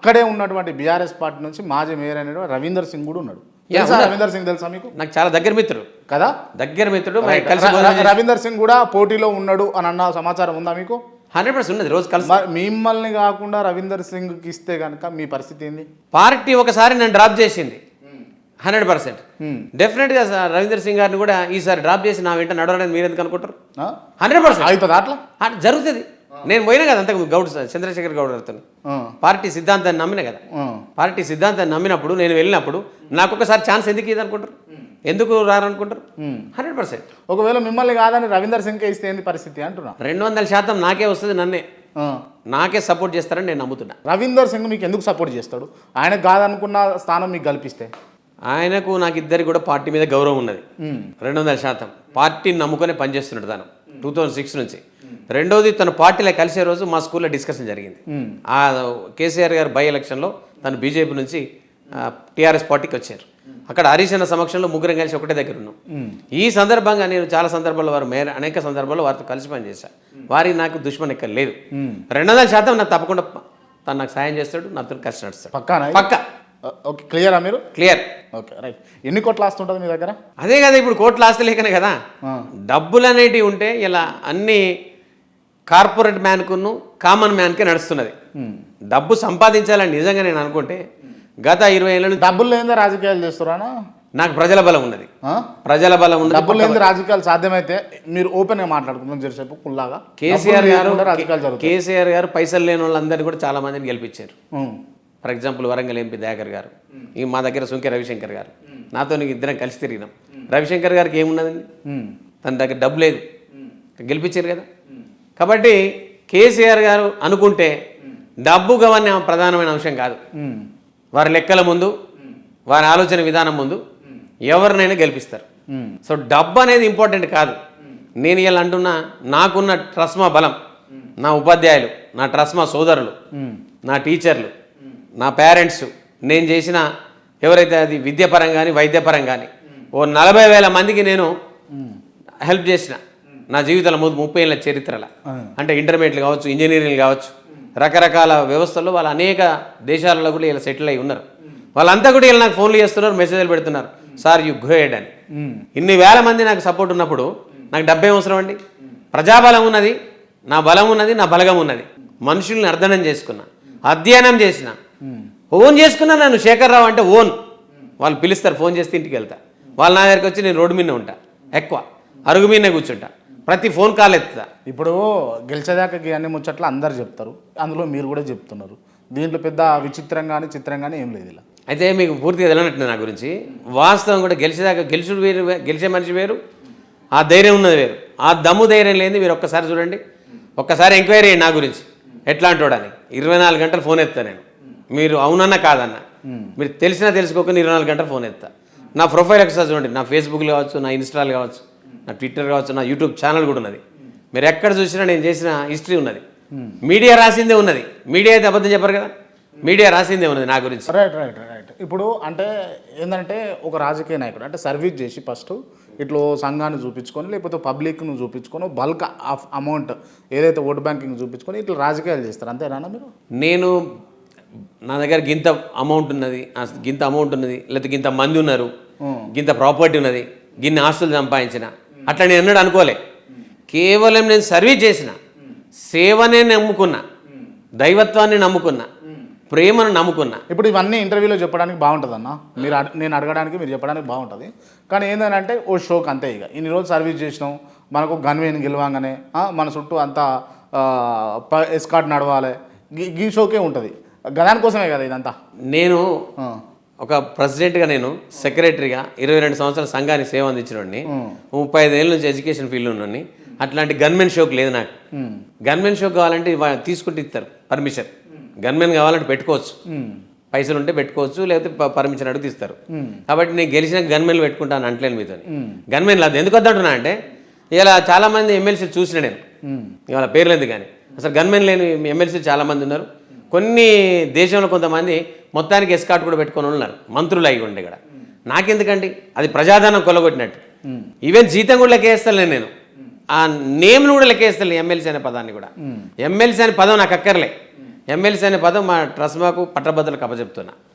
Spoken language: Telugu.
అక్కడే ఉన్నటువంటి బీఆర్ఎస్ పార్టీ నుంచి మాజీ మేయర్ అయినటువంటి రవీందర్ సింగ్ కూడా ఉన్నాడు. రవీందర్ సింగ్ తెలుసా మీకు? నాకు చాలా దగ్గర మిత్రుడు. కదా? దగ్గర మిత్రుడు రవీందర్ సింగ్ కూడా పోటీలో ఉన్నాడు అని అన్న సమాచారం ఉందా మీకు? హండ్రెడ్ పర్సెంట్ ఉన్నది రోజు కలిసి. మిమ్మల్ని కాకుండా రవీందర్ సింగ్కి ఇస్తే కనుక మీ పరిస్థితి ఏంది? పార్టీ ఒకసారి నన్ను డ్రాప్ చేసింది. Hundred percent. Hmm. డెఫినెట్గా సార్ రవీందర్ సింగ్ గారిని కూడా ఈసారి డ్రాప్ చేసి నా వెంట నడవడానికి మీరు ఎందుకు అనుకుంటారు? Hundred percent. అవుతుందా అట్లా? జరుగుతుంది. నేను పోయినా కదా అంతకు గౌడ్ చంద్రశేఖర్ గౌడ్ ఆ, పార్టీ సిద్ధాంతాన్ని నమ్మిన కదా. పార్టీ సిద్ధాంతాన్ని నమ్మినప్పుడు నేను వెళ్ళినప్పుడు నాకు ఒకసారి ఛాన్స్ ఎందుకు ఇది అనుకుంటారు ఎందుకు రారనుకుంటారు? Hundred percent. ఒకవేళ మిమ్మల్ని కాదని రవీందర్ సింగ్కే ఇస్తే ఏంది పరిస్థితి అంటున్నా? రెండు వందల శాతం నాకే వస్తుంది నన్నే. నాకే సపోర్ట్ చేస్తారని నేను నమ్ముతున్నా. రవీందర్ సింగ్ మీకు ఎందుకు సపోర్ట్ చేస్తాడు? ఆయన కాదనుకున్న స్థానం మీకు కల్పిస్తే. ఆయనకు నాకు ఇద్దరికి కూడా పార్టీ మీద గౌరవం ఉన్నది. రెండు వందల శాతం. పార్టీని నమ్ముకొని పనిచేస్తున్నాడు తను. టూ థౌజండ్ సిక్స్ నుంచి. రెండోది తన పార్టీలో కలిసే రోజు మా స్కూల్లో డిస్కషన్ జరిగింది. ఆ కేసీఆర్ గారు బై ఎలక్షన్లో తను బీజేపీ నుంచి టీఆర్ఎస్ పార్టీకి వచ్చారు. అక్కడ హరీష్ అన్న సమక్షంలో ముగ్గురం కలిసి ఒకటే దగ్గర ఉన్నాం. ఈ సందర్భంగా నేను చాలా సందర్భాల్లో వారు మేర అనేక సందర్భాల్లో వారితో కలిసి పనిచేశాను వారికి నాకు దుష్మన్ ఎక్కడ లేదు రెండు వందల శాతం నాకు తప్పకుండా తను నాకు సాయం చేస్తాడు నాతో కలిసి నడుస్తాడు. పక్కానా పక్క. ఓకే క్లియరా మీరు? క్లియర్ ఓకే రైట్ ఎన్ని కోట్ల ఆస్తుంటుంది మీ దగ్గర? అదే కదా ఇప్పుడు కోట్లు ఆస్తి లేకనే కదా. డబ్బులు అనేటివి ఉంటే ఇలా అన్ని కార్పొరేట్ మ్యాన్కును కామన్ మ్యాన్కే నడుస్తున్నది. డబ్బు సంపాదించాలని నిజంగా నేను అనుకుంటే గత ఇరవై ఏళ్ళ నుంచి డబ్బులు లేనిదే రాజకీయాలు చేస్తారా నాకు ప్రజల బలం ఉన్నది. ప్రజల బలం ఉన్నది డబ్బులు లేనిదే రాజకీయాలు సాధ్యమైతే మీరు ఓపెన్గా మాట్లాడుకుందాం జరిసేపు కుల్లాగా కేసీఆర్ గారు రాజకీయాలు కేసీఆర్ గారు పైసలు లేని వాళ్ళందరినీ కూడా చాలా మందిని గెలిపించారు. For example Warangal MP Dayakar గారు ఈ మా దగ్గర సుంకె రవిశంకర్ గారు. నాతో నీకు ఇద్దరం కలిసి తిరిగినాం. రవిశంకర్ గారికి ఏమున్నదండి. తన దగ్గర డబ్బు లేదు. గెలిపించారు కదా. కాబట్టి కేసీఆర్ గారు అనుకుంటే డబ్బు గవన్న ప్రధానమైన అంశం కాదు. వారి లెక్కల ముందు వారి ఆలోచన విధానం ముందు ఎవరినైనా గెలిపిస్తారు. సో డబ్బు అనేది ఇంపార్టెంట్ కాదు. నేను ఇలా అంటున్నా నాకున్న ట్రస్మా బలం నా ఉపాధ్యాయులు నా ట్రస్మా సోదరులు. నా టీచర్లు నా పేరెంట్స్ నేను చేసిన ఎవరైతే అది విద్యాపరం కానీ వైద్యపరం కానీ ఓ నలభై వేల మందికి నేను హెల్ప్ చేసిన. నా జీవితంలో ము- ముప్పై ఏళ్ళ చరిత్రల. అంటే ఇంటర్మీడియట్ కావచ్చు ఇంజనీరింగ్ కావచ్చు రకరకాల వ్యవస్థల్లో వాళ్ళు అనేక దేశాలలో కూడా ఇలా సెటిల్ అయి ఉన్నారు. వాళ్ళంతా కూడా ఇలా నాకు ఫోన్లు చేస్తున్నారు మెసేజ్లు పెడుతున్నారు. సార్ యు గోయడ్ అని. ఇన్ని వేల మంది నాకు సపోర్ట్ ఉన్నప్పుడు నాకు డబ్బే అవసరం అండి? ప్రజాబలం ఉన్నది నా బలం ఉన్నది నా బలగం ఉన్నది. మనుషుల్ని అర్థనం చేసుకున్నా అధ్యయనం చేసిన. ఓన్ చేసుకున్నా నన్ను శేఖర్రావు అంటే ఓన్. వాళ్ళు పిలుస్తారు ఫోన్ చేస్తే ఇంటికి వెళ్తా. వాళ్ళ నా దగ్గరికి వచ్చి నేను రోడ్డు మీదనే ఉంటా ఎక్కువ. అరుగు మీదనే కూర్చుంటా. ప్రతి ఫోన్ కాల్ ఎత్తుతా. ఇప్పుడు గెలిచేదాకా ఈ అన్ని ముచ్చట్లు అందరు చెప్తారు అందులో మీరు కూడా చెప్తున్నారు. దీంట్లో పెద్ద విచిత్రం కానీ చిత్రం కానీ ఏం లేదు ఇలా. అయితే మీకు పూర్తిగా తెలియనట్టు నా గురించి. వాస్తవం కూడా గెలిచేదాకా గెలుచుడు వేరు గెలిచే మనిషి వేరు ఆ ధైర్యం ఉన్నది వేరు. ఆ దమ్ము ధైర్యం లేని మీరు ఒక్కసారి చూడండి. ఒక్కసారి ఎంక్వైరీ నా గురించి. ఎట్లాంటి వాడని ఇరవై నాలుగు గంటలు ఫోన్ ఎత్తా నేను. మీరు అవునన్నా కాదన్నా. మీరు తెలిసినా తెలుసుకోకుండా ఇరవై నాలుగు గంటలు ఫోన్ ఎత్తా. నా ప్రొఫైల్ ఒకసారి చూడండి. నా ఫేస్బుక్లో కావచ్చు నా ఇన్స్టాల్ కావచ్చు నా ట్విట్టర్ కావచ్చు నా యూట్యూబ్ ఛానల్ కూడా ఉన్నది. మీరు ఎక్కడ చూసినా నేను చేసిన హిస్టరీ ఉన్నది. మీడియా రాసిందే ఉన్నది. మీడియా అయితే అబద్ధం చెప్పరు కదా? మీడియా రాసిందే ఉన్నది నా గురించి. రైట్ రైట్ రైట్ ఇప్పుడు అంటే ఏంటంటే ఒక రాజకీయ నాయకుడు అంటే సర్వీస్ చేసి ఫస్ట్ ఇట్లా సంఘాన్ని చూపించుకొని లేకపోతే పబ్లిక్ను చూపించుకొని బల్క్ ఆఫ్ అమౌంట్ ఏదైతే ఓటు బ్యాంకింగ్ చూపించుకొని ఇట్లా రాజకీయాలు చేస్తారు. అంతేనా మీరు? నేను నా దగ్గర గింత అమౌంట్ ఉన్నది గింత అమౌంట్ ఉన్నది లేకపోతే గింత మంది ఉన్నారు గింత ప్రాపర్టీ ఉన్నది గిన్ని ఆస్తులు సంపాదించిన. అట్లా నేను ఎన్నడూ అనుకోలే. కేవలం నేను సర్వీస్ చేసిన సేవనే నమ్ముకున్నా దైవత్వాన్ని నమ్ముకున్నా ప్రేమను నమ్ముకున్నా. ఇప్పుడు ఇవన్నీ ఇంటర్వ్యూలో చెప్పడానికి బాగుంటుంది అన్న మీరు నేను అడగడానికి మీరు చెప్పడానికి బాగుంటుంది. కానీ ఏంటంటే ఓ షోక్ అంతే ఇక ఇన్ని రోజులు సర్వీస్ చేసినాం మనకు గన్వేన్ గెలవంగానే మన చుట్టూ అంతా ఎస్కాట్ నడవాలి. గీ షోకే ఉంటుంది. దానికోసమే కదా ఇదంతా? నేను ఒక ప్రెసిడెంట్గా నేను సెక్రటరీగా ఇరవై రెండు సంవత్సరాల సంఘానికి సేవ అందించినోడిని. ముప్పై ఐదు ఏళ్ళ నుంచి ఎడ్యుకేషన్ ఫీల్డ్ ఉన్నాను అట్లాంటి గన్మెన్ షోక్ లేదు నాకు. గన్మెన్ షో కావాలంటే తీసుకుంటే ఇస్తారు పర్మిషన్. గన్మెన్ కావాలంటే పెట్టుకోవచ్చు. పైసలు ఉంటే పెట్టుకోవచ్చు లేకపోతే పర్మిషన్ అడుగు తీస్తారు కాబట్టి నేను గెలిచిన గన్మెన్లు పెట్టుకుంటాను అంటలేను మీతో గన్మెన్ లేదు ఎందుకు వద్దంటున్నా అంటే ఇలా చాలా మంది ఎమ్మెల్సీలు చూసిన నేను. ఇవాళ పేర్లు ఎందుకు కానీ. అసలు గన్మెన్ లేని ఎమ్మెల్సీలు చాలా మంది ఉన్నారు. కొన్ని దేశంలో కొంతమంది మొత్తానికి ఎస్కాట్ కూడా పెట్టుకొని ఉన్నారు. మంత్రులు అయి ఉండే ఇక్కడ. నాకెందుకండి? అది ప్రజాధనం కొల్లగొట్టినట్టు. ఈవెన్ జీతం కూడా లెక్కేస్తాను నేను. ఆ నేమ్ను కూడా లెక్కేస్తాను ఎమ్మెల్సీ అనే పదాన్ని కూడా. ఎమ్మెల్సీ అనే పదం నాకు అక్కర్లే. ఎమ్మెల్సీ అనే పదం మా ట్రస్మాకు పట్టభద్రులకు అప్పచెప్తున్నా.